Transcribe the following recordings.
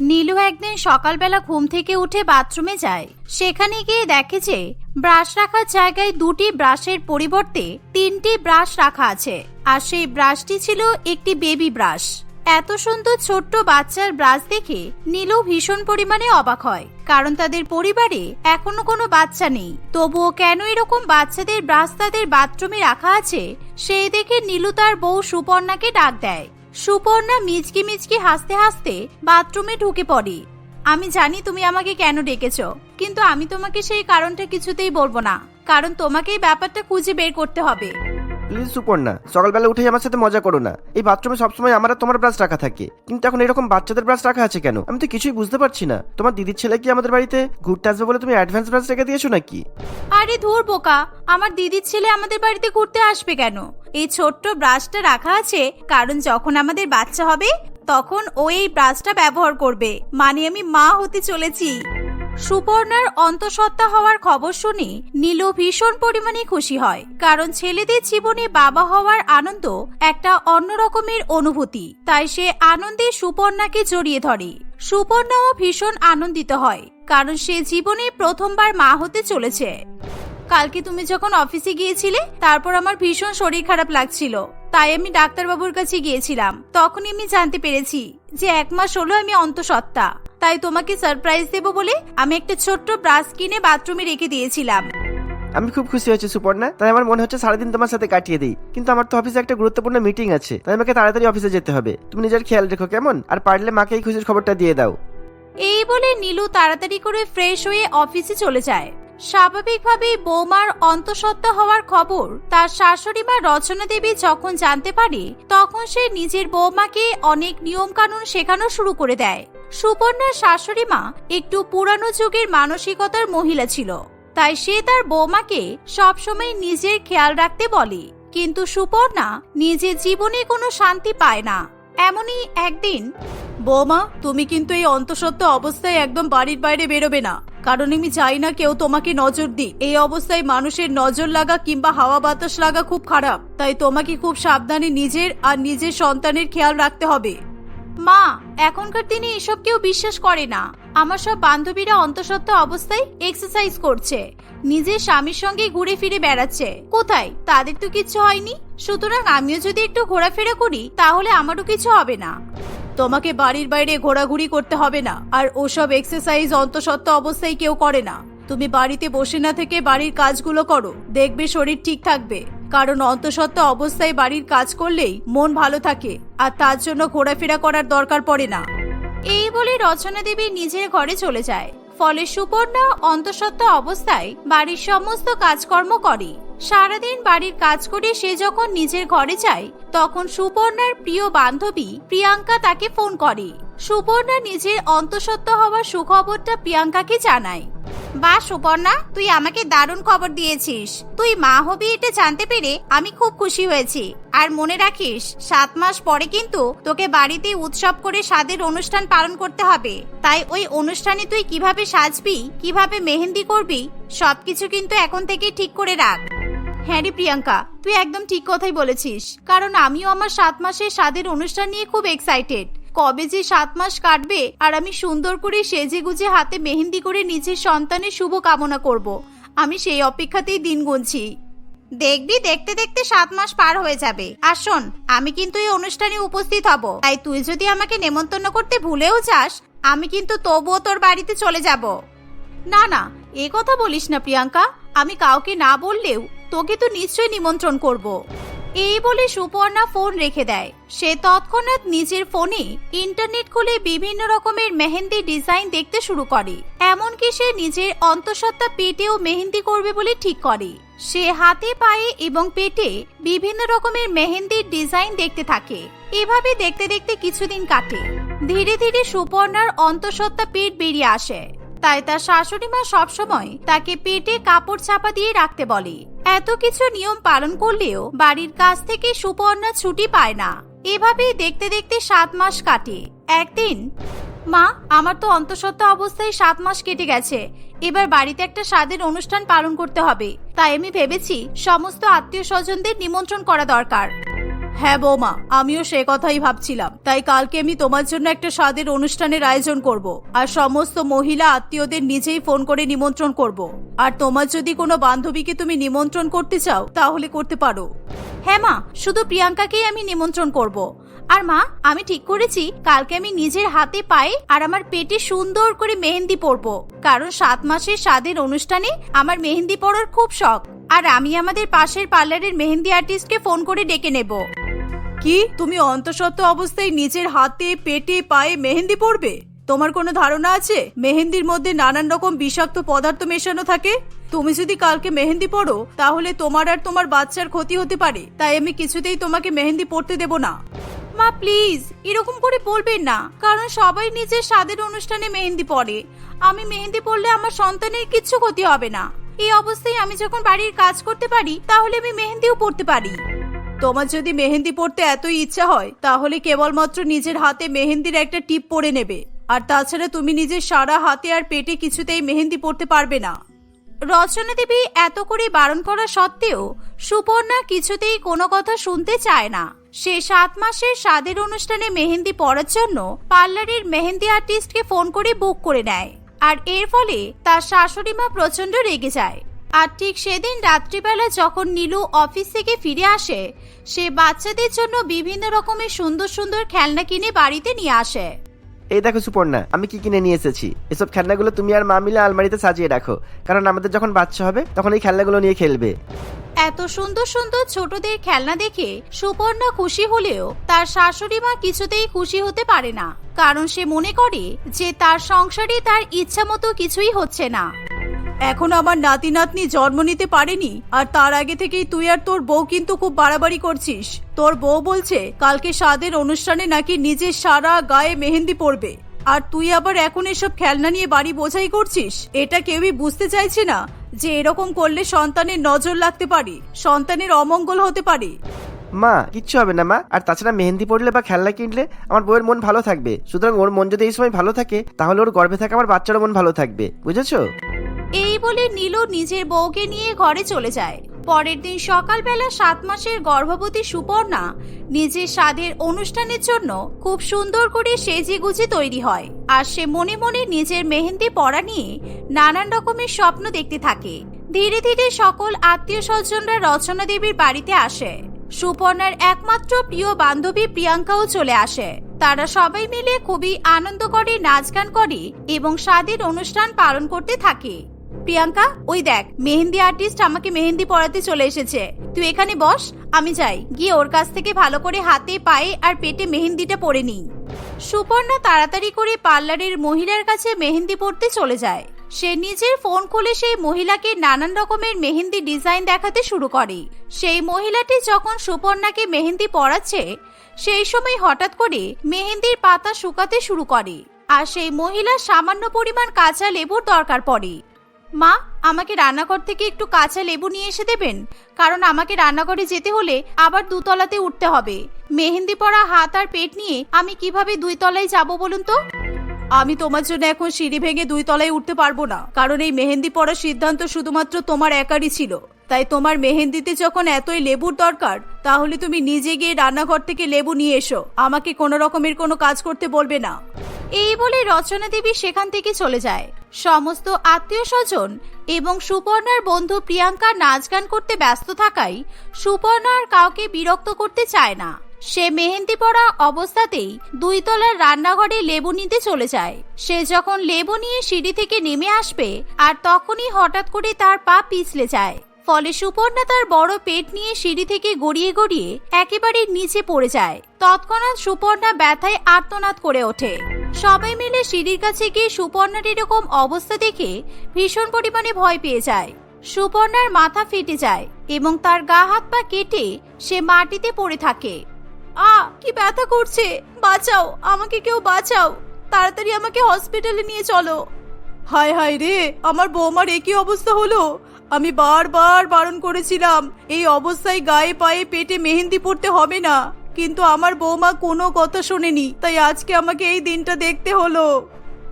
নীলু একদিন সকালবেলা ঘুম থেকে উঠে বাথরুমে যায়। সেখানে গিয়ে দেখে যে, ব্রাশ রাখার জায়গায় দুটি ব্রাশের পরিবর্তে তিনটি ব্রাশ রাখা আছে। আর সেই ব্রাশটি ছিল একটি বেবি ব্রাশ। এত সুন্দর ছোট্ট বাচ্চার ব্রাশ দেখে নীলু ভীষণ পরিমাণে অবাক হয়। কারণ তাদের পরিবারে এখনও কোনো বাচ্চা নেই। তবুও কেন এরকম বাচ্চাদের ব্রাশ তাদের বাথরুমে রাখা আছে, সেই দেখে নীলু তার বউ সুপর্ণাকে ডাক দেয়। সুপর্ণা মিচকি মিচকি হাসতে হাসতে বাথরুমে ঢুকে পড়ে। আমি জানি তুমি আমাকে কেন ডেকেছ, কিন্তু আমি তোমাকে সেই কারণটা কিছুতেই বলব না, কারণ তোমাকে এই ব্যাপারটা খুঁজে বের করতে হবে। প্লিজ সুপর্ণা সকালবেলা উঠেই আমার সাথে মজা করো না। এই বাথরুমে সবসময় আমার তোমার ব্রাশ রাখা থাকে। কিন্তু এখন এরকম বাচ্চাদের ব্রাশ রাখা আছে কেন? আমি তো কিছুই বুঝতে পারছি না। তোমার দিদির ছেলে কি আমাদের বাড়িতে ঘুরতে আসবে বলে তুমি অ্যাডভান্স ব্রাশ রেখে দিয়েছ নাকি? আরে ধুর বোকা, আমার দিদির ছেলে আমাদের বাড়িতে ঘুরতে আসবে কেন? এই ছোট্ট ব্রাশটা রাখা আছে, কারণ যখন আমাদের বাচ্চা হবে, তখন ও এই ব্রাশটা ব্যবহার করবে। মানে আমি মা হতে চলেছি। সুপর্ণার অন্তঃসত্ত্বা হওয়ার খবর শুনে নীলু ভীষণ পরিমাণে খুশি হয়, কারণ ছেলেদের জীবনে বাবা হওয়ার আনন্দ একটা অন্যরকমের অনুভূতি। তাই সে আনন্দে সুপর্ণাকে জড়িয়ে ধরে। সুপর্ণাও ভীষণ আনন্দিত হয়, কারণ সে জীবনে প্রথমবার মা হতে চলেছে। কালকে তুমি যখন অফিসে গিয়েছিলে তারপর আমার ভীষণ শরীর খারাপ লাগছিল। তাই আমি ডাক্তারবাবুর কাছে গিয়েছিলাম। তখনই আমি জানতে পেরেছি যে এক মাস হলো আমি অন্তঃসত্ত্বা। তাই তোমাকে সারপ্রাইজ দেব বলে আমি একটা ছোট্ট ব্রাশ কিনে বাথরুমে রেখে দিয়েছিলাম। আমি খুব খুশি হয়েছি সুপর্ণা। তাই আমার মনে হচ্ছে সারাদিন তোমার সাথে কাটিয়ে দিই। কিন্তু আমার তো অফিসে একটা গুরুত্বপূর্ণ মিটিং আছে। তাই আমাকে তাড়াতাড়ি অফিসে যেতে হবে। তুমি নিজের খেয়াল রেখো কেমন? আর পারলে মাকে এই খুশির খবরটা দিয়ে দাও। এই বলে নীলু তাড়াতাড়ি করে ফ্রেশ হয়ে অফিসে চলে যায়। স্বাভাবিকভাবেই বৌমার অন্তঃসত্ত্বা হওয়ার খবর তার শাশুড়ি মা রচনা দেবী যখন জানতে পারে, তখন সে নিজের বৌমাকে অনেক নিয়ম কানুন শেখানো শুরু করে দেয়। সুপর্ণার শাশুড়ি মা একটু পুরানো যুগের মানসিকতার মহিলা ছিল, তাই সে তার বৌমাকে সবসময় নিজের খেয়াল রাখতে বলে। কিন্তু সুপর্ণা নিজের জীবনে কোনো শান্তি পায় না। এমনই একদিন, বৌমা, তুমি কিন্তু এই অন্তঃসত্ত্বা অবস্থায় একদম বাড়ির বাইরে বেরোবে না। কারণ আমি চাই না কেউ তোমাকে নজর দি এই অবস্থায় মানুষের নজর লাগা কিংবা হাওয়া বাতাস লাগা খুব খারাপ। তাই তোমাকে খুব সাবধানে নিজের আর নিজের সন্তানের খেয়াল রাখতে হবে। মা, এখনকার দিনে এসব কেউ বিশ্বাস করে না। আমার সব বান্ধবীরা অন্তঃসত্ত্বা অবস্থায় এক্সারসাইজ করছে। নিজের স্বামীর সঙ্গে ঘুরে ফিরে বেড়াচ্ছে। কোথায়? তাদের তো কিছু হয়নি। সুতরাং আমিও যদি একটু ঘোরাফেরা করি, তাহলে আমারও কিছু হবে না। তোমাকে বাড়ির বাইরে ঘোরাঘুরি করতে হবে না। আর ওসব এক্সারসাইজ অন্তঃসত্ত্বা অবস্থায় কেউ করে না। তুমি বাড়িতে বসে না থেকে বাড়ির কাজগুলো করো। দেখবে শরীর ঠিক থাকবে। কারণ অন্তঃসত্ত্বা অবস্থায় বাড়ির কাজ করলেই মন ভালো থাকে। আর তার জন্য ঘোরাফেরা করার দরকার পড়ে না। এই বলে রচনা দেবী নিজের ঘরে চলে যায়। ফলে সুপর্ণা অন্তঃসত্ত্বা অবস্থায় বাড়ির সমস্ত কাজকর্ম করে। সারাদিন বাড়ির কাজ করে সে যখন নিজের ঘরে যায়, তখন সুপর্ণার প্রিয় বান্ধবী প্রিয়াঙ্কা তাকে ফোন করে। সুপর্ণা নিজের অন্তঃসত্ত্বা হওয়ার সুখবরটা প্রিয়াঙ্কাকে জানায়। বা সুপর্ণা, তুই আমাকে দারুণ খবর দিয়েছিস। তুই মা হবি এটা জানতে পেরে আমি খুব খুশি হয়েছি। আর মনে রাখিস, সাত মাস পরে কিন্তু তোকে বাড়িতে উৎসব করে স্বাদের অনুষ্ঠান পালন করতে হবে। তাই ওই অনুষ্ঠানে তুই কীভাবে সাজবি, কীভাবে মেহেন্দি করবি, সবকিছু কিন্তু এখন থেকে ঠিক করে রাখ। হ্যাঁ রে প্রিয়াঙ্কা, তুই একদম ঠিক কথাই বলেছিস। কারণ আমিও আমার সাত মাসের স্বাদের অনুষ্ঠান নিয়ে খুব এক্সাইটেড কবে যে সাত মাস কাটবে আর আমি সুন্দর করে সেজে গুজে হাতে মেহেন্দি করে নিজের সন্তানের শুভ কামনা করব। আমি সেই অপেক্ষাতেই দিন গুনছি। দেখবি, দেখতে দেখতে সাত মাস পার হয়ে যাবে। আর শোন, আমি কিন্তু এই অনুষ্ঠানে উপস্থিত হব। তাই তুই যদি আমাকে নেমন্তন্ন করতে ভুলেও যাস, আমি কিন্তু তবুও তোর বাড়িতে চলে যাব। না না, এ কথা বলিস না, প্রিয়াঙ্কা। আমি কাউকে না বললেও তোকে তো নিশ্চয়ই নিমন্ত্রণ করব। এই বলে সুপর্ণা ফোন রেখে দেয়। সে তৎক্ষণাৎ নিজের ফোনে ইন্টারনেট খুলে বিভিন্ন রকমের মেহেন্দি ডিজাইন দেখতে শুরু করে। এমনকি সে নিজের অন্তঃসত্ত্বা পেটেও মেহেন্দি করবে বলে ঠিক করে। সে হাতে, পায়ে এবং পেটে বিভিন্ন রকমের মেহেন্দির ডিজাইন দেখতে থাকে। এভাবে দেখতে দেখতে কিছুদিন কাটে। ধীরে ধীরে সুপর্ণার অন্তঃসত্ত্বা পেট বেরিয়ে আসে। তাই তার শাশুড়ি মা সবসময় তাকে পেটে কাপড় চাপা দিয়ে রাখতে বলে। এত কিছু নিয়ম পালন করলেও বাড়ির কাছ থেকে সুপর্ণা ছুটি পায় না। এভাবেই দেখতে দেখতে সাত মাস কাটে। একদিন, মা, আমার তো অন্তঃসত্ত্বা অবস্থায় সাত মাস কেটে গেছে। এবার বাড়িতে একটা স্বাদের অনুষ্ঠান পালন করতে হবে। তাই আমি ভেবেছি সমস্ত আত্মীয় স্বজনদের নিমন্ত্রণ করা দরকার। হ্যাঁ বৌমা, আমিও সে কথাই ভাবছিলাম। তাই কালকে আমি তোমার জন্য একটা স্বাদের অনুষ্ঠানের আয়োজন করব। আর সমস্ত মহিলা আত্মীয়দের নিজেই ফোন করে নিমন্ত্রণ করব। আর তোমার যদি কোনো বান্ধবীকে তুমি নিমন্ত্রণ করতে চাও, তাহলে করতে পারো। হ্যাঁ মা, শুধু প্রিয়াঙ্কাকেই আমি নিমন্ত্রণ করব। আর মা, আমি ঠিক করেছি, কালকে আমি নিজের হাতে পায়ে আর আমার পেটে সুন্দর করে মেহেন্দি পরবো। কারণ সাত মাসের স্বাদের অনুষ্ঠানে আমার মেহেন্দি পরার খুব শখ। আর আমি আমাদের পাশের পার্লারের মেহেন্দি আর্টিস্টকে ফোন করে ডেকে নেব। কি? তুমি অন্তঃসত্ত্ব অবস্থায় নিজের হাতে, পেটে, পায়ে মেহেন্দি পরবে? তোমার কোনো ধারণা আছে? মেহেন্দির মধ্যে নানান রকম বিষাক্ত পদার্থ মেশানো থাকে? তুমি যদি কালকে মেহেন্দি পড়ো তাহলে তোমার আর তোমার বাচ্চার ক্ষতি হতে পারে। তাই আমি কিছুতেই তোমাকে মেহেন্দি পড়তে দেব না। মা প্লিজ এরকম করে বলবেন না। কারণ সবাই নিজের স্বাদের অনুষ্ঠানে মেহেন্দি পড়ে আমি মেহেন্দি পড়লে আমার সন্তানের কিচ্ছু ক্ষতি হবে না। এই অবস্থায় আমি যখন বাড়ির কাজ করতে পারি, তাহলে আমি মেহেন্দিও পড়তে পারি। তোমার যদি মেহেন্দি পড়তে এতই ইচ্ছা হয়, তাহলে কেবলমাত্র নিজের হাতে মেহেন্দির একটা টিপ পরে নেবে। আর তাছাড়া তুমি নিজের সারা হাতে আর পেটে কিছুতেই মেহেন্দি পড়তে পারবে না। রচনা দেবী এত করে বারণ করা সত্ত্বেও সুপর্ণা কিছুতেই কোনো কথা শুনতে চায় না। সে সাত মাসের স্বাদের অনুষ্ঠানে মেহেন্দি পড়ার জন্য পার্লারের মেহেন্দি আর্টিস্টকে ফোন করে বুক করে নেয়। আর এর ফলে তার শাশুড়ি মা প্রচণ্ড রেগে যায়। আর ঠিক সেদিন রাত্রিবেলা যখন নীলু অফিস থেকে ফিরে আসে, সে বাচ্চাদের জন্য বিভিন্ন রকমের সুন্দর সুন্দর খেলনা কিনে বাড়িতে নিয়ে আসে। এই দেখো সুপর্ণা, আমি কি কিনে নিয়ে এসেছি? এসব খেলনাগুলো তুমি আর মা মিলে আলমারিতে সাজিয়ে রাখো। কারণ আমাদের যখন বাচ্চা হবে, তখন এই খেলনাগুলো নিয়ে খেলবে। এত সুন্দর সুন্দর ছোটদের খেলনা দেখে সুপর্ণা খুশি হলেও তার শাশুড়ি মা কিছুতেই খুশি হতে পারে না। কারণ সে মনে করে যে তার সংসারে তার ইচ্ছা মতো কিছুই হচ্ছে না। এখন আমার নাতি নাতনি জন্ম নিতে পারেনি, আর তার আগে থেকেই তুই আর তোর বউ কিন্তু খুব বাড়াবাড়ি করছিস। তোর বউ বলছে, কালকে স্বাদের অনুষ্ঠানে নাকি নিজের সারা গায়ে মেহেন্দি পড়বে আর তুই আবার এখন এসব খেলনা নিয়ে বাড়ি বোঝাই করছিস? এটা কেউই বুঝতে চাইছে না যে এরকম করলে সন্তানের নজর লাগতে পারে, সন্তানের অমঙ্গল হতে পারে। মা, কিচ্ছু হবে না মা। আর তাছাড়া মেহেন্দি পড়লে বা খেলনা কিনলে আমার বউয়ের মন ভালো থাকবে। সুতরাং ওর মন যদি এই সময় ভালো থাকে, তাহলে ওর গর্ভে থাকা আমার বাচ্চারও মন ভালো থাকবে। বুঝেছ? এই বলে নীলু নিজের বউকে নিয়ে ঘরে চলে যায়। পরের দিন সকালবেলা সাত মাসের গর্ভবতী সুপর্ণা নিজের স্বাদের অনুষ্ঠানের জন্য খুব সুন্দর করে সেজে গুজে তৈরি হয়। আর সে মনে মনে নিজের মেহেন্দি পরা নিয়ে নানান রকমের স্বপ্ন দেখতে থাকে। ধীরে ধীরে সকল আত্মীয় স্বজনরা রচনা দেবীর বাড়িতে আসে। সুপর্ণার একমাত্র প্রিয় বান্ধবী প্রিয়াঙ্কাও চলে আসে। তারা সবাই মিলে খুবই আনন্দ করে, নাচ গান করে এবং স্বাদের অনুষ্ঠান পালন করতে থাকে। প্রিয়াঙ্কা, ওই দেখ, মেহেন্দি আর্টিস্ট আমাকে মেহেন্দি পড়াতে চলে এসেছে। তুই এখানে বস, আমি যাই। গিয়ে ওর কাছ থেকে ভালো করে হাতে, পায়ে আর পেটে মেহেন্দিটা পরে নিই। সুপর্ণা তাড়াতাড়ি করে পার্লারের মহিলার কাছে মেহেন্দি পড়তে চলে যায়। সে নিজের ফোন খুলে সেই মহিলাকে নানান রকমের মেহেন্দি ডিজাইন দেখাতে শুরু করে। সেই মহিলাটি যখন সুপর্ণাকে মেহেন্দি পরাচ্ছে, সেই সময় হঠাৎ করে মেহেন্দির পাতা শুকাতে শুরু করে আর সেই মহিলার সামান্য পরিমাণ কাঁচা লেবুর দরকার পড়ে। মা, আমাকে রান্নাঘর থেকে একটু কাঁচা লেবু নিয়ে এসে দেবেন, কারণ আমাকে রান্নাঘরে যেতে হলে আবার দুতলাতে উঠতে হবে। মেহেন্দি পরা হাত আর পেট নিয়ে আমি কীভাবে দুই তলায় যাব বলুন তো? আমি তোমার জন্য এখন সিঁড়ি ভেঙে দুই তলায় উঠতে পারব না। কারণ এই মেহেন্দি পড়ার সিদ্ধান্ত শুধুমাত্র তোমার একারই ছিল। তাই তোমার মেহেন্দিতে যখন এতই লেবুর দরকার, তাহলে তুমি নিজে গিয়ে রান্নাঘর থেকে লেবু নিয়ে এসো। আমাকে কোনো রকমের কোনো কাজ করতে বলবে না। এই বলে রচনা দেবী সেখান থেকে চলে যায়। সমস্ত আত্মীয় স্বজন এবং সুপর্ণার বন্ধু প্রিয়াঙ্কা নাচ গান করতে ব্যস্ত থাকায় সুপর্ণা আর কাউকে বিরক্ত করতে চায় না। সে মেহেন্দি পড়া অবস্থাতেই দুই তলার রান্নাঘরে লেবু নিতে চলে যায়। সে যখন লেবু নিয়ে সিঁড়ি থেকে নেমে আসবে, আর তখনই হঠাৎ করে তার পা পিছলে যায়। ফলে সুপর্ণা তার বড় পেট নিয়ে সিঁড়ি থেকে গড়িয়ে গড়িয়ে একেবারে নিচে পড়ে যায়। তৎক্ষণাৎ সুপর্ণা ব্যথায় আর্তনাদ করে ওঠে। সবাই মিলে সিঁড়ির কাছে গিয়ে সুপর্ণার এরকম অবস্থা দেখে ভীষণ পরিমাণে ভয় পেয়ে যায়। সুপর্ণার মাথা ফেটে যায় এবং তার গা হাত পা কেটে সে মাটিতে পড়ে থাকে। আ, কি ব্যথা করছে? বাঁচাও, আমাকে কেউ বাঁচাও। তাড়াতাড়ি আমাকে হসপিটালে নিয়ে চলো। হায় হায় রে, আমার বৌমার একই অবস্থা হলো? আমি বারবার বারণ করেছিলাম, এই অবস্থায় গায়ে পায়ে পেটে মেহেন্দি পড়তে হবে না। কিন্তু আমার বৌমা কোনো কথা শোনেনি, তাই আজকে আমাকে এই দিনটা দেখতে হলো।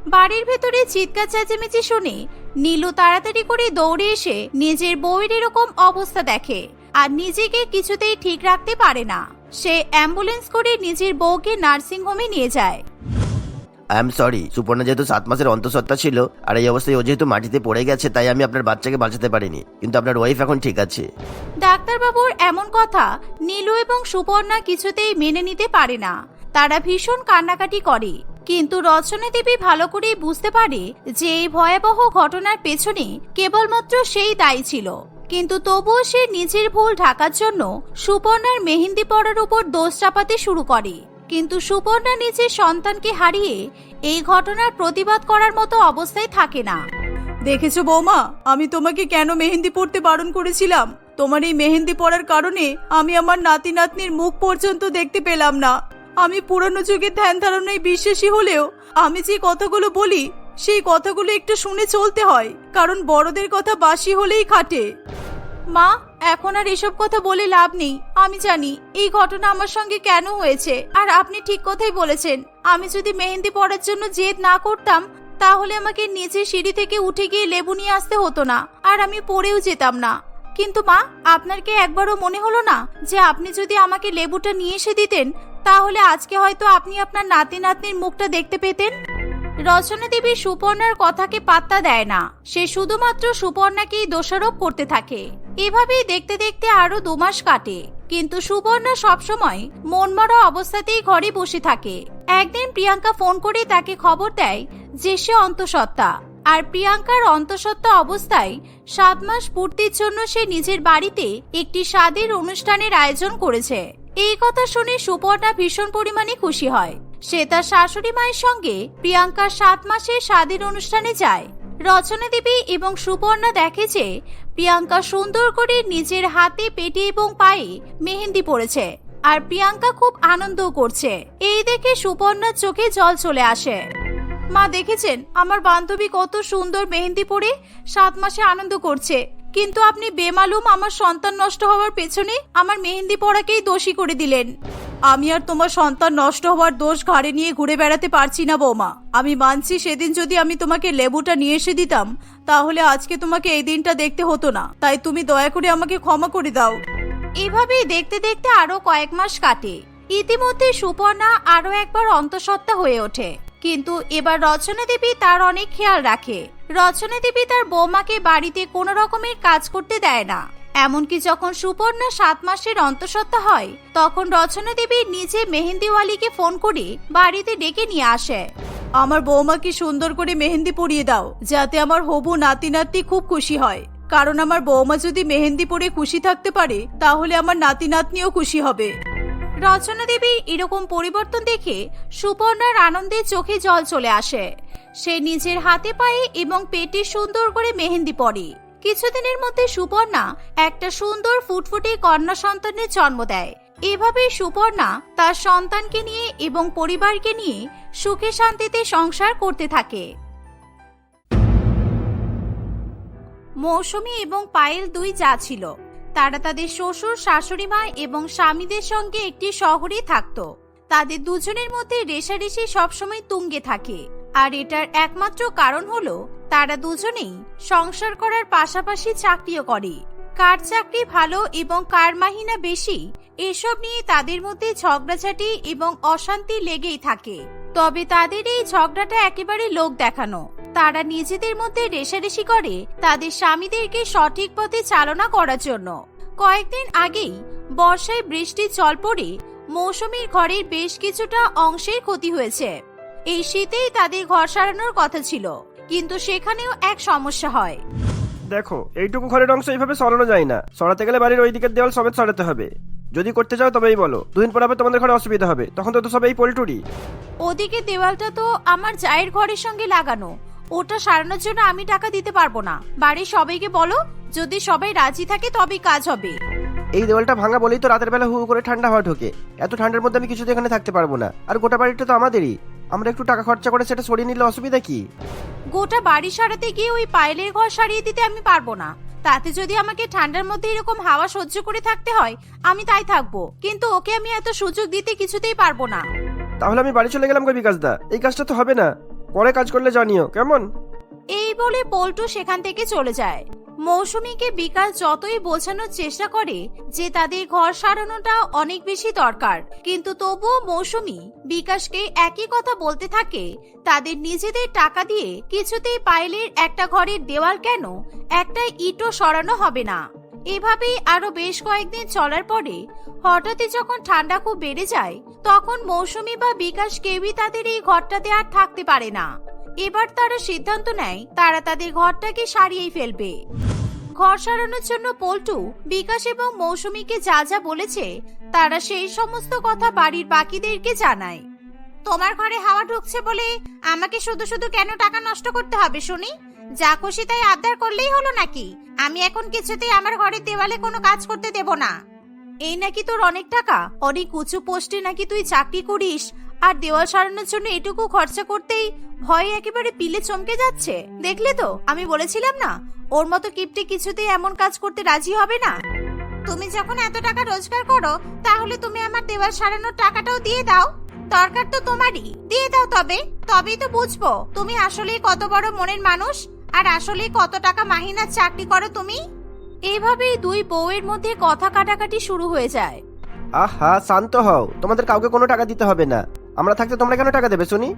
বাড়ির ভেতরে চিৎকার চেঁচামেচি শুনে নীলু তাড়াতাড়ি করে দৌড়ে এসে নিজের বউয়ের এরকম অবস্থা দেখে, আর নিজেকে কিছুতেই ঠিক রাখতে পারে না। সে অ্যাম্বুলেন্স করে নিজের বউকে নার্সিং হোমে নিয়ে যায়। আই এম সরি সুপর্ণা যেহেতু সাত মাসের অন্তঃসত্ত্বা ছিল আর এই অবস্থায় ও যেহেতু মাটিতে পড়ে গেছে তাই আমি আপনার বাচ্চাকে বাঁচাতে পারিনি। কিন্তু আপনার ওয়াইফ এখন ঠিক আছে। ডাক্তারবাবুর এমন কথা নীলু এবং সুপর্ণা কিছুতেই মেনে নিতে পারে না। তারা ভীষণ কান্নাকাটি করে। কিন্তু রচনা দেবী ভালো করেই বুঝতে পারে যে এই ভয়াবহ ঘটনার পেছনে কেবলমাত্র সেই দায়ী ছিল। কিন্তু তবুও সে নিজের ভুল ঢাকার জন্য সুপর্ণার মেহেন্দি পড়ার উপর দোষ চাপাতে শুরু করে। কিন্তু সুপর্ণা নিজের সন্তানকে হারিয়ে এই ঘটনার প্রতিবাদ করার মতো অবস্থায় থাকে না। দেখেছ বৌমা, আমি তোমাকে কেন মেহেন্দি পড়তে বারণ করেছিলাম? তোমার এই মেহেন্দি পড়ার কারণে আমি আমার নাতি নাতনির মুখ পর্যন্ত দেখতে পেলাম না। আমি পুরনো যুগের ধ্যান ধারণায় বিশ্বাসী হলেও আমি যে কথাগুলো বলি সেই কথাগুলো একটু শুনে চলতে হয়, কারণ বড়দের কথা বাসি হলেই খাটে। মা, এখন আর এসব কথা বলে লাভ নেই। আমি জানি, এই ঘটনা আমার সঙ্গে কেন হয়েছে? আর আপনি ঠিক কথাই বলেছেন। আমি যদি মেহেন্দি পড়ার জন্য জেদ না করতাম, তাহলে আমাকে নিচে সিঁড়ি থেকে উঠে গিয়ে লেবু নিয়ে আসতে হতো না, আর আমি পড়েও যেতাম না। কিন্তু মা, আপনার কি একবারও মনে হলো না যে আপনি যদি আমাকে লেবুটা নিয়ে এসে দিতেন, তাহলে আজকে হয়তো আপনি আপনার নাতি নাতনির মুখটা দেখতে পেতেন? রচনা দেবী সুপর্ণার কথাকে পাত্তা দেয় না। সে শুধুমাত্র সুপর্ণাকেই দোষারোপ করতে থাকে। এভাবেই দেখতে দেখতে আরও দু মাস কাটে। কিন্তু সুপর্ণা সবসময় মনমরা অবস্থাতেই ঘরে বসে থাকে। একদিন প্রিয়াঙ্কা ফোন করে তাকে খবর দেয় যে সে অন্তঃসত্ত্বা। আর প্রিয়াঙ্কার অন্তঃসত্ত্বা অবস্থায় সাত মাস পূর্তির জন্য সে নিজের বাড়িতে একটি স্বাদের অনুষ্ঠানের আয়োজন করেছে। এই কথা শুনে সুপর্ণা ভীষণ পরিমাণে খুশি হয়। সে তার শাশুড়ি মায়ের সঙ্গে প্রিয়াঙ্কার সাত মাসে স্বাদের অনুষ্ঠানে যায়। রচনা দেবী এবং সুপর্ণা দেখে যে প্রিয়াঙ্কা সুন্দর করে নিজের হাতে, পেটে এবং পায়ে মেহেন্দি পড়েছে আর প্রিয়াঙ্কা খুব আনন্দ করছে। এই দেখে সুপর্ণার চোখে জল চলে আসে। মা দেখেছেন, আমার বান্ধবী কত সুন্দর মেহেন্দি পরে সাত মাসে আনন্দ করছে। কিন্তু আপনি বেমালুম আমার সন্তান নষ্ট হওয়ার পেছনে আমার মেহেন্দি পড়াকেই দোষী করে দিলেন। আমি আর তোমার সন্তান নষ্ট হওয়ার দোষ ঘাড়ে নিয়ে ঘুরে বেড়াতে পারছি না, বৌমা। আমি মানছি সেদিন যদি আমি তোমাকে লেবুটা নিয়ে এসে দিতাম, তাহলে আজকে তোমাকে এই দিনটা দেখতে হতো না। তাই তুমি দয়া করে আমাকে ক্ষমা করে দাও। এভাবেই দেখতে দেখতে আরও কয়েক মাস কাটে। ইতিমধ্যে সুপর্ণা আরও একবার অন্তঃসত্ত্বা হয়ে ওঠে। কিন্তু এবার রচনা দেবী তার অনেক খেয়াল রাখে। রচনা দেবী তার বৌমাকে বাড়িতে কোনো রকমের কাজ করতে দেয় না। এমনকি যখন সুপর্ণা সাত মাসের অন্তঃসত্ত্বা হয়, তখন রচনা দেবী নিজে মেহেন্দিওয়ালিকে ফোন করে বাড়িতে ডেকে নিয়ে আসে। আমার বৌমাকে সুন্দর করে মেহেন্দি পরিয়ে দাও, যাতে আমার হবু নাতি নাতনি খুব খুশি হয়। কারণ আমার বৌমা যদি মেহেন্দি পরে খুশি থাকতে পারে, তাহলে আমার নাতি নাতনিও খুশি হবে। রচনা দেবীর এরকম পরিবর্তন দেখে সুপর্ণার আনন্দে চোখে জল চলে আসে। সে নিজের হাতে পায়ে এবং পেটে সুন্দর করে মেহেন্দি পরে। কিছুদিনের মধ্যে সুপর্ণা একটা সুন্দর ফুটফুটে কন্যা সন্তানের জন্ম দেয়। এভাবে সুপর্ণা তার সন্তানকে নিয়ে এবং পরিবারকে নিয়ে সুখে শান্তিতে সংসার করতে থাকে। মৌসুমী এবং পায়েল দুই যা ছিল। তারা তাদের শ্বশুর, শাশুড়ি মা এবং স্বামীদের সঙ্গে একটি শহরে থাকত। তাদের দুজনের মধ্যে রেশারেশি সবসময় তুঙ্গে থাকে। আর এটার একমাত্র কারণ হলো, তারা দুজনেই সংসার করার পাশাপাশি চাকরিও করে। কার চাকরি ভালো এবং কার মাহিনা বেশি, এসব নিয়ে তাদের মধ্যে ঝগড়াঝাটি এবং অশান্তি লেগেই থাকে। তবে তাদের এই ঝগড়াটা একেবারে লোক দেখানো। তারা নিজেদের মধ্যে রেশারেশি করে তাদের স্বামীদেরকে সঠিক পথে চালনা করার জন্য। কয়েকদিন আগেই বর্ষায় বৃষ্টি জল পড়ে মৌসুমীর ঘরের বেশ কিছুটা অংশের ক্ষতি হয়েছে। এই শীতেই তাদের ঘর সারানোর কথা ছিল, কিন্তু সেখানেও এক সমস্যা হয়। দেখো, এইটুকু ঘরের অংশ এইভাবে সরানো যায় না। সরাতে গেলে বাড়ির ওই দিকের দেওয়াল সমেত সরাতে হবে। যদি করতে চাও তবেই বলো। দুদিন পর আবার তোমাদের ঘরে অসুবিধা হবে। তখন তো তো সব এই পোল্টুরি। ওদিকে দেওয়ালটা তো আমার জায়ের ঘরের সঙ্গে লাগানো। ওটা সারানোর জন্য আমি টাকা দিতে পারব না। বাড়ির সবাইকে বলো যদি সবাই রাজি থাকে তবেই কাজ হবে। এই দেওয়ালটা ভাঙা বলেই তো রাতের বেলা হু হু করে ঠান্ডা হওয়া ঢোকে। এত ঠান্ডার মধ্যে আমি কিছুতে এখানে থাকতে পারব না। আর গোটা বাড়িটা তো আমাদেরই। আমরা একটু টাকা খরচা করে সেটা সরিয়ে নিলে অসুবিধা কি? গোটা বাড়ি সারাতে গিয়ে ওই পায়েলের ঘর সারিয়ে দিতে আমি পারব না। তাতে যদি আমাকে ঠান্ডার মধ্যে এরকম হাওয়া সহ্য করে থাকতে হয়, আমি তাই থাকব। কিন্তু ওকে আমি এত সুযোগ দিতে কিছুতেই পারব না। তাহলে আমি বাড়ি চলে গেলাম কই বিকাশদা। এই কাজটা তো হবে না। পরে কাজ করলে জানিও, কেমন? এই বলে পল্টু সেখান থেকে চলে যায়। মৌসুমীকে বিকাশ যতই বোঝানোর চেষ্টা করে যে তাদের ঘর সারানোটা অনেক বেশি দরকার, কিন্তু তবুও মৌসুমী বিকাশকে একই কথা বলতে থাকে, তাদের নিজেদের টাকা দিয়ে কিছুতেই পাইলের একটা ঘরের দেওয়াল কেন একটা ইটও সরানো হবে না। এভাবেই আরও বেশ কয়েকদিন চলার পরে হঠাৎই যখন ঠান্ডা খুব বেড়ে যায়, তখন মৌসুমী বা বিকাশ কেউই তাদের এই ঘরটাতে আর থাকতে পারে না। এবার তারা সিদ্ধান্ত নেয়, তারা তাদের ঘরটাকে সারিয়েই ফেলবে। ঘর সারানোর জন্য পল্টু, বিকাশ এবং মৌসুমীকে যা যা বলেছে, তারা সেই সমস্ত কথা বাড়ির বাকিদেরকে জানায়। তোমার ঘরে হাওয়া ঢুকছে বলে আমাকে শুধু শুধু কেন টাকা নষ্ট করতে হবে, শুনি? যা খুশি তাই আবদার করলেই হলো নাকি? আমি এখন কিছুতেই আমার ঘরের দেওয়ালে কোনো কাজ করতে দেব না। এই নাকি তোর অনেক টাকা? অনেক উঁচু পোস্টে নাকি তুই চাকরি করিস? আর দেওয়াল সারানোর জন্য এটুকু খরচা করতেই ভয়ে একেবারে পিলে চমকে যাচ্ছে। দেখলে তো? আমি বলেছিলাম না, ওর মতো কিপটে কিছুতেই এমন কাজ করতে রাজি হবে না। তুমি যখন এত টাকা রোজগার করো, তাহলে তুমি আমার দেওয়াল সারানোর টাকাটাও দিয়ে দাও। দরকার তো তোমারই। দিয়ে দাও তবে। তবেই তো বুঝব, তুমি আসলেই কত বড় মনের মানুষ, আর আসলেই কত টাকা মাহিনার চাকরি করো তুমি। এইভাবেই দুই বউয়ের মধ্যে কথা কাটাকাটি শুরু হয়ে যায়। আহা, শান্ত হও। তোমাদের কাউকে কোনো টাকা দিতে হবে না। আমরা থাকতে তোমরা কেন টাকা দেবে, শুনি?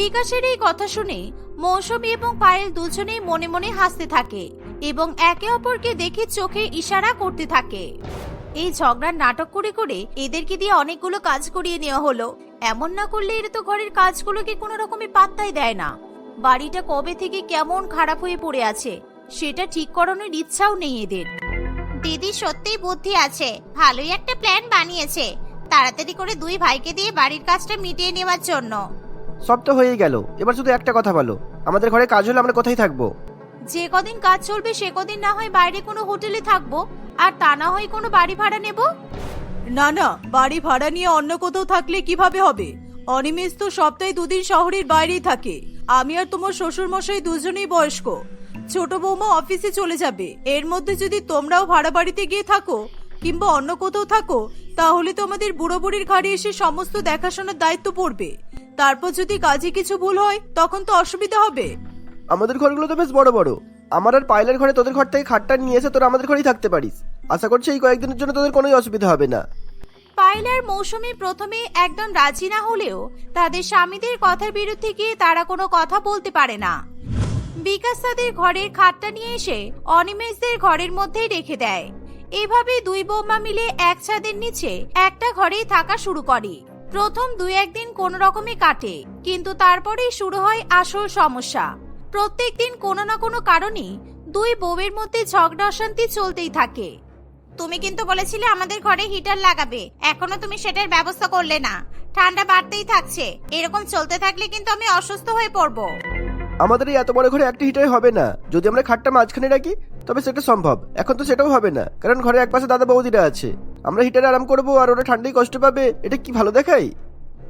বিকাশের এই কথা শুনে মৌসুমী এবং পায়েল দুজনেই মনে মনে হাসতে থাকে এবং একে অপরকে দেখে চোখে ইশারা করতে থাকে। এই ঝগড়ার নাটক করে করে এদেরকে দিয়ে অনেকগুলো কাজ করিয়ে নেওয়া হলো। এমন না করলে এরা তো ঘরের কাজগুলোকে কোনো রকমই পাত্তাই দেয় না। বাড়িটা কবে থেকে কেমন খারাপ হয়ে পড়ে আছে, সেটা ঠিক করানোর ইচ্ছাও নেই এদের। দিদি সত্যিই বুদ্ধি আছে, ভালোই একটা প্ল্যান বানিয়েছে। তাড়াতাড়ি করে দুই ভাইকে দিয়ে বাড়ির কাজটা মিটিয়ে নেওয়ার জন্য। সব তো হয়েই গেল। এবার শুধু একটা কথা বলো। আমাদের ঘরে কাজ হলে আমরা কোথায় থাকব? যে কদিন কাজ চলবে সে কদিন না হয় বাইরে কোনো হোটেলে থাকব। আর তা না হয় কোনো বাড়ি ভাড়া নেব? না না বাড়ি ভাড়া নিয়ে অন্য কোথাও থাকলে কীভাবে হবে? অনিমেষ তো সপ্তাহে দুদিন শহরের বাইরেই থাকে। আমি আর তোমার শ্বশুর মশাই দুজনেই বয়স্ক। ছোট বৌমা অফিসে চলে যাবে। এর মধ্যে যদি তোমরাও ভাড়া বাড়িতে গিয়ে থাকো কিংবা অন্য কোথাও থাকো তাহলে তো আমাদের বুড়ো বুড়ির ঘাড়ে এসে সমস্ত দেখাশোনার দায়িত্ব পড়বে। তারপর যদি কাজে কিছু ভুল হয় তখন তো অসুবিধা হবে। আমাদের ঘরগুলো তো বেশ বড় বড়। আমার আর পাইলের ঘরে তোদের ঘর থেকে খাটটা নিয়ে এসে তোরা আমাদের ঘরেই থাকতে পারিস। আশা করছি এই কয়েকদিনের জন্য তোদের কোনোই অসুবিধা হবে না। মৌসুমি মৌসুমী প্রথমে একদম রাজি না হলেও তাদের স্বামীদের কথার বিরুদ্ধে গিয়ে তারা কোনো কথা বলতে পারে না। বিকাশ তাদের ঘরের খাটটা নিয়ে এসে অনিমেষদের ঘরের মধ্যেই রেখে দেয়। এভাবে দুই বৌমা মিলে এক ছাদের নিচে একটা ঘরেই থাকা শুরু করে। প্রথম দুই একদিন কোনো রকমে কাটে, কিন্তু তারপরেই শুরু হয় আসল সমস্যা। প্রত্যেক দিন কোনো না কোনো কারণে দুই বউয়ের মধ্যে ঝগড়া অশান্তি চলতেই থাকে। তুমি কিন্তু বলেছিলে আমাদের ঘরে হিটার লাগাবে, এখনও তুমি সেটার ব্যবস্থা করলে না। ঠান্ডা বাড়তেই থাকছে, এরকম চলতে থাকলে কিন্তু আমি অসুস্থ হয়ে পড়ব। আমাদের এই এত বড় ঘরে একটা হিটারে হবে না। যদি আমরা খাটটা মাঝখানে রাখি, তবে সেটা সম্ভব। এখন তো সেটাও হবে না, কারণ ঘরে এক পাশে দাদা বৌদিরা আছে। আমরা হিটারে আরাম করব আর ওরা ঠান্ডায় কষ্ট পাবে, এটা কি ভালো দেখাই?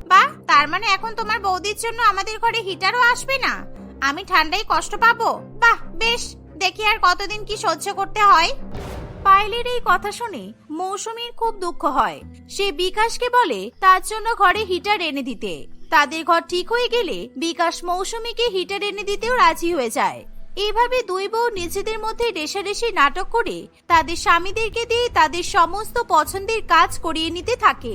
বাহ তার মানে এখন তোমার বৌদির জন্য আমাদের ঘরে হিটারও আসবে না? আমি ঠান্ডায় কষ্ট পাবো? বাহ, বেশ। দেখি আর কতদিন কি সহ্য করতে হয়। পায়েলের এই কথা শুনে মৌসুমীর খুব দুঃখ হয়। সে বিকাশকে বলে, তার জন্য ঘরে হিটার এনে দিতে। তাদের ঘর ঠিক হয়ে গেলে বিকাশ মৌসুমীকে হিটার এনে দিতেও রাজি হয়ে যায়। এভাবে দুই বউ নিজেদের মধ্যে রেশারেশি নাটক করে তাদের স্বামীদেরকে দিয়ে তাদের সমস্ত পছন্দের কাজ করিয়ে নিতে থাকে।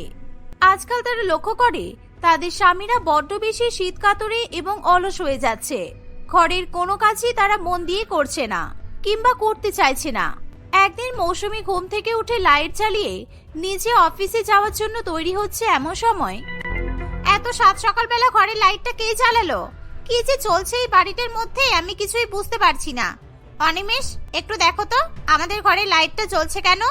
আজকাল তারা লক্ষ্য করে, তাদের স্বামীরা বড্ড বেশি শীত কাতরে এবং অলস হয়ে যাচ্ছে। ঘরের কোনো কাজই তারা মন দিয়ে করছে না, কিংবা করতে চাইছে না। একদিন মৌসুমী ঘুম থেকে উঠে লাইট জ্বালিয়ে নিজে অফিসে যাওয়ার জন্য তৈরি হচ্ছে এমন সময় এত সাত সকালবেলা ঘরের লাইটটা কে জ্বালালো? কি যে চলছে এই বাড়িটার মধ্যে আমি কিছুই বুঝতে পারছি না। অনিমেষ, একটু দেখো তো, আমাদের ঘরে লাইটটা জ্বলছে কেন?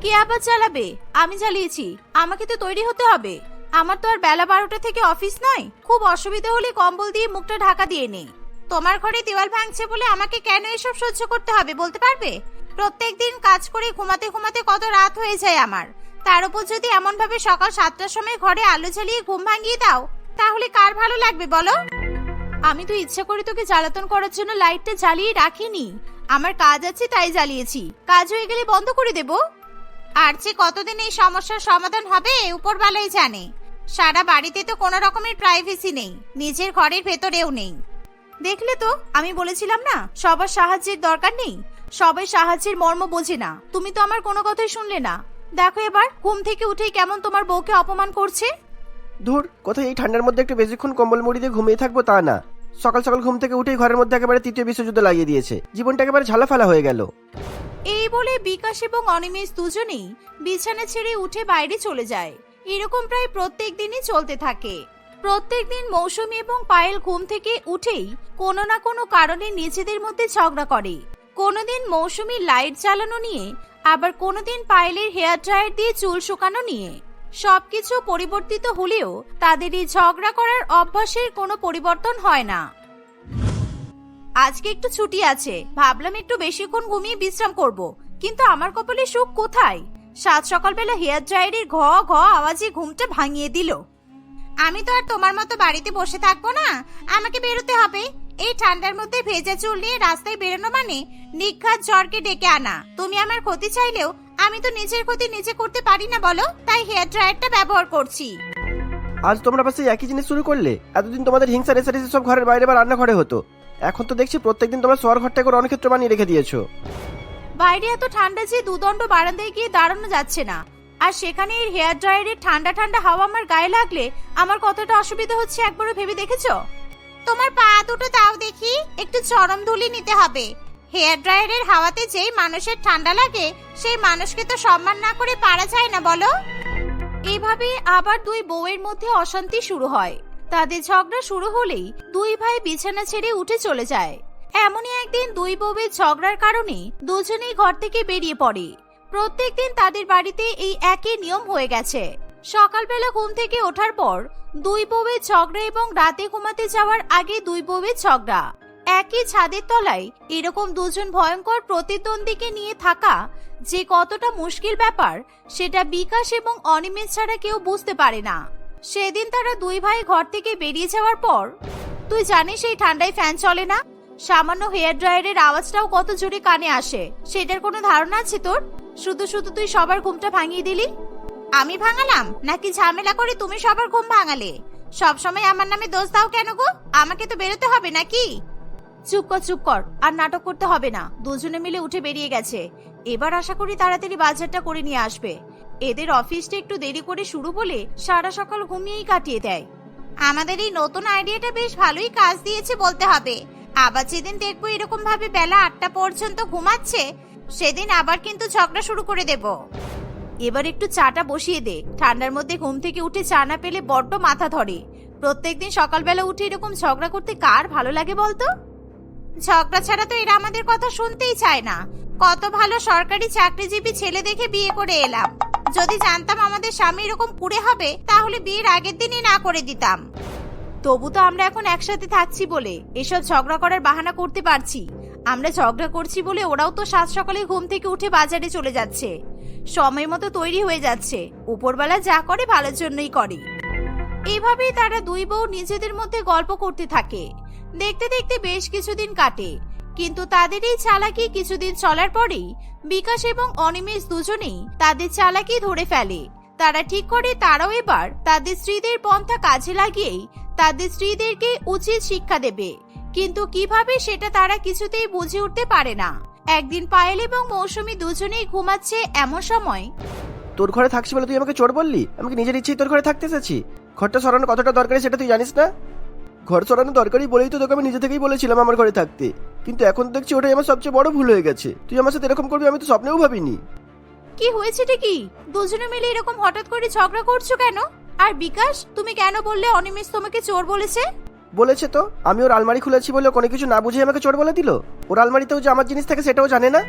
কে আবার চালাবে আমি জ্বালিয়েছি। আমাকে তো তৈরি হতে হবে। আমার তো আর বেলা বারোটা থেকে অফিস নয়। খুব অসুবিধা হলে কম্বল দিয়ে মুখটা ঢাকা দিয়ে নেই। তোমার ঘরে দেওয়াল ভাঙছে বলে আমাকে কেন এসব সহ্য করতে হবে বলতে পারবে? প্রত্যেকদিন কাজ করে ঘুমাতে ঘুমাতে কত রাত হয়ে যায় আমার। তার উপর যদি এমন ভাবে সকাল সাতটার সময় ঘরে আলো জ্বালিয়ে ঘুম ভাঙিয়ে দাও, তাহলে কার ভালো লাগবে বলো? আমি তো ইচ্ছা করে তোকে জ্বালাতন করার জন্য লাইটটা জ্বালিয়ে রাখিনি। আমার কাজ আছে, তাই জ্বালিয়েছি। কাজ হয়ে গেলে বন্ধ করে দেব। আর যে কতদিন এই সমস্যার সমাধান হবে উপরবালাই জানে। সারা বাড়িতে তো কোনো রকমের প্রাইভেসি নেই। নিজের ঘরের ভেতরেও নেই। দেখলে তো, আমি বলেছিলাম না, সবার সাহায্যের দরকার নেই। সবাই সাহায্যের মর্ম বোঝে না। তুমি তো আমার কোনো কথাই শুনলে না। দেখো এবার ঘুম থেকে উঠেই কেমন তোমার বউকে অপমান করছে? ধুর কোথায় এই ঠান্ডার মধ্যে একটু বেশিক্ষণ কম্বল মুড়ি দিয়ে ঘুমিয়ে থাকব তা না। সকাল সকাল ঘুম থেকে উঠেই ঘরের মধ্যে একেবারে তৃতীয় বিশ্বযুদ্ধ লাগিয়ে দিয়েছে। জীবনটা একেবারে ঝালাফালা হয়ে গেল। এই বলে বিকাশ এবং অনিমেষ দুজনেই বিছানা ছেড়ে উঠে বাইরে চলে যায়। এরকম প্রায় প্রত্যেক দিনই চলতে থাকে। প্রত্যেক দিন মৌসুমী এবং পায়েল ঘুম থেকে উঠেই কোনো না কোনো কারণে নিজেদের মধ্যে ঝগড়া করে। কোনোদিন মৌসুমী লাইট জ্বালানো নিয়ে আবার কোনোদিন পায়েলের হেয়ার ড্রায়ার দিয়ে চুল শুকানো নিয়ে। সবকিছু পরিবর্তিত হলেও তাদের এই ঝগড়া করার অভ্যাসের কোনো পরিবর্তন হয় না। আজকে একটু ছুটি আছে, ভাবলাম একটু বেশিক্ষণ ঘুমিয়ে বিশ্রাম করব। কিন্তু আমার কপালে সুখ কোথায়? সাত সকালবেলা হেয়ার ড্রায়ারের ঘ ঘ আওয়াজে ঘুমটা ভাঙিয়ে দিল। আমি তো আর তোমার মতো বাড়িতে বসে থাকব না, আমাকে বেরোতে হবে। এই ঠান্ডার মধ্যে ভেজা চুল নিয়ে রাস্তায় বেরোনো মানে? নিঘাত জ্বরকে ডেকে আনা। তুমি আমার ক্ষতি চাইলেও আমি তো নিজের ক্ষতি নিজে করতে পারি না বলো? তাই হেয়ার ড্রায়ারটা ব্যবহার করছি। আজ তোমরা পাশে একই জিনিস শুরু করলে। এতদিন তোমাদের হিংসা রেসারেসি সব ঘরের বাইরে বা রান্নাঘরে হতো। এখন তো দেখছি প্রত্যেকদিন তোমরা শোয়ার ঘরটা করে অনেক ক্ষেত্রে বানিয়ে রেখে দিয়েছ। বাইরে এত ঠান্ডা যে দুদণ্ড বারান্দায় গিয়ে দাঁড়ানো যাচ্ছে না। আর সেখানে এই হেয়ার ড্রায়ারের ঠান্ডা ঠান্ডা হাওয়া আমার গায়ে লাগলে আমার কতটা অসুবিধা হচ্ছে একবারও ভেবে দেখেছ? তোমার পা দুটো দাও দেখি। একটু চরম ধুলি নিতে হবে। হেয়ার ড্রায়ারের হাওয়াতে যেই মানুষের ঠান্ডা লাগে, সেই মানুষকে তো সম্মান না করে পারা যায় না, বলো। এভাবে আবার দুই বউয়ের মধ্যে অশান্তি শুরু হয়। তাদের ঝগড়া শুরু হলেই দুই ভাই বিছানা ছেড়ে উঠে চলে যায়। এমনই একদিন দুই বউয়ের ঝগড়ার কারণে দুজনেই ঘর থেকে বেরিয়ে পড়ে। প্রত্যেকদিন তাদের বাড়িতে এই একই নিয়ম হয়ে গেছে। সকালবেলা ঘুম থেকে ওঠার পর দুই বউয়ের ঝগড়া এবং রাতে ঘুমাতে যাওয়ার আগে দুই বউয়ের ঝগড়া। একই ছাদের তলায় এরকম দুজন ভয়ঙ্কর প্রতিদ্বন্দ্বীকে নিয়ে থাকা যে কতটা মুশকিল ব্যাপার, সেটা বিকাশ এবং অনিমেষ ছাড়া কেউ বুঝতে পারে না। সেদিন তারা দুই ভাই ঘর থেকে বেরিয়ে যাওয়ার পর, তুই জানিস এই ঠান্ডায় ফ্যান চলে না? সামান্য হেয়ার ড্রায়ারের আওয়াজটাও কত জোরে কানে আসে, সেটার কোনো ধারণা আছে তোর? শুধু শুধু তুই সবার ঘুমটা ভাঙিয়ে দিলি? আমি ভাঙালাম? নাকি ঝামেলা করে তুমি সবার ঘুম ভাঙালে? সব সময় আমার নামে দোষ দাও কেন গো? আমাকে তো বেরোতে হবে নাকি? চুপ কর চুপ কর। আর নাটক করতে হবে না। দুজনে মিলে উঠে বেরিয়ে গেছে। এবার আশা করি তাড়াতাড়ি বাজারটা করে নিয়ে আসবে। এদের অফিসটা একটু দেরি করে শুরু বলে সারা সকাল ঘুমিয়েই কাটিয়ে দেয়। আমাদের এই নতুন আইডিয়াটা বেশ ভালোই কাজ দিয়েছে বলতে হবে। আবার যেদিন দেখব এরকম ভাবে বেলা আটটা পর্যন্ত ঘুমাচ্ছে, সেদিন আবার কিন্তু ঝগড়া শুরু করে দেব। এবার একটু চাটা বসিয়ে দে। ঠান্ডার মধ্যে ঘুম থেকে উঠে চা না পেলে বড্ড মাথা ধরে। প্রত্যেকদিন সকালবেলা উঠে এরকম ঝগড়া করতে কার ভালো লাগে বলতো? ঝগড়া ছাড়া তো এরা আমাদের কথা শুনতেই চায় না। কত ভালো সরকারি চাকরিজীবী ছেলে দেখে বিয়ে করে এলাম। যদি জানতাম আমাদের স্বামী এরকম কুড়ে হবে, তাহলে বিয়ের আগের দিনই না করে দিতাম। তবু তো আমরা এখন একসাথে থাকছি বলে। এসব ঝগড়া করার বাহানা করতে পারছি। আমরা ঝগড়া করছি বলে ওরাও তো সাত সকালে ঘুম থেকে উঠে বাজারে চলে যাচ্ছে। সময় মতো তৈরি হয়ে যাচ্ছে। উপরবেলা যা করে ভালোর জন্যই করে। এভাবেই তারা দুই বউ নিজেদের মধ্যে গল্প করতে থাকে। দেখতে দেখতে বেশ কিছুদিন কাটে। কিন্তু তাদের এই চালাকি কিছুদিন চলার পরেই বিকাশ এবং অনিমেষ দুজনেই তাদের চালাকি ধরে ফেলে। তারা ঠিক করে তারাও এবার তাদের স্ত্রীদের পন্থা কাজে লাগিয়েই তাদের স্ত্রীদেরকে উচিত শিক্ষা দেবে। কিন্তু কীভাবে সেটা তারা কিছুতেই বুঝে উঠতে পারে না। একদিন পায়েল এবং মৌসুমী দুজনেই ঘুমাচ্ছে এমন সময়। তোর ঘরে থাকছি বলে তুই আমাকে চোর বললি? আমাকে নিজের ইচ্ছেই তোর ঘরে থাকতে এসেছি? ঘরটা সরানো কতটা দরকারি সেটা তুই জানিস না? ঘর সরানো দরকারি বলেই তো তোকে আমি নিজে থেকেই বলেছিলাম আমার ঘরে থাকতে। কিন্তু এখন দেখছি ওটাই আমার সবচেয়ে বড় ভুল হয়ে গেছে। তুই আমার সাথে এরকম করবি আমি তো স্বপ্নেও ভাবিনি। কি হয়েছে কি? দুজনে মিলে এরকম হঠাৎ করে ঝগড়া করছ কেন? আর বিকাশ তুমি কেন বললে অনিমেষ তোমাকে চোর বলেছে? বলেছে তো আমি ওর আলমারি খুলেছি বলে কোনো কিছু না বুঝে আমাকে চোর বলে দিল। ওর আলমারিতেও যে আমার জিনিস থাকে সেটাও জানে না।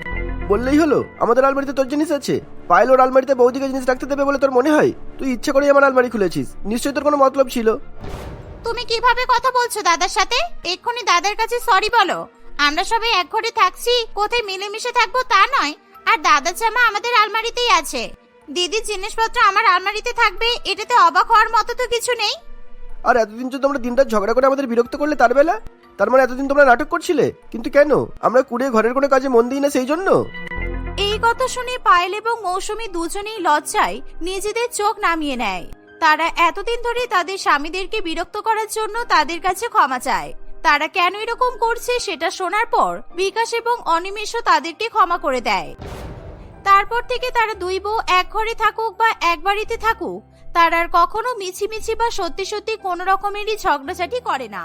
বললেই হলো আমাদের আলমারিতে তোর জিনিস আছে। পায়েল ওর আলমারিতে বৌদিকে জিনিস রাখতে দেবে বলে তোর মনে হয়? তুই ইচ্ছে করেই আমার আলমারি খুলেছিস। নিশ্চয়ই তোর কোনো মতলব ছিল। তুমি কীভাবে কথা বলছো দাদার সাথে? এক্ষুনি দাদার কাছে সরি বলো। আমরা সবাই এক ঘরে থাকছি কোথায় মিলেমিশে থাকব তা নয়। আর দাদার জামা আমাদের আলমারিতেই আছে। দিদির জিনিসপত্র আমার আলমারিতে থাকবে এটাতে অবাক হওয়ার মতো তো কিছু নেই। আর এতদিন তো তোমরা দিনটা ঝগড়া করে আমাদের বিরক্ত করলে তার বেলা? তার মানে এতদিন তোমরা নাটক করছিলে? কিন্তু কেন? আমরা কুড়িয়ে ঘরের কোনো কাজে মন দিই না সেই জন্য? এই কথা শুনে পায়েল এবং মৌসুমী দুজনেই লজ্জায় নিজেদের চোখ নামিয়ে নেয়। তারা এতদিন ধরে তাদের স্বামীদেরকে বিরক্ত করার জন্য তাদের কাছে ক্ষমা চায়। তারা কেন এরকম করছে সেটা শোনার পর বিকাশ এবং অনিমেষও তাদেরকে ক্ষমা করে দেয়। তারপর থেকে তারা দুই বউ এক ঘরে থাকুক বা এক বাড়িতে থাকুক, তারা আর কখনো মিছিমিছি বা সত্যি সত্যি কোনো রকমেরই ঝগড়াঝাটি করে না।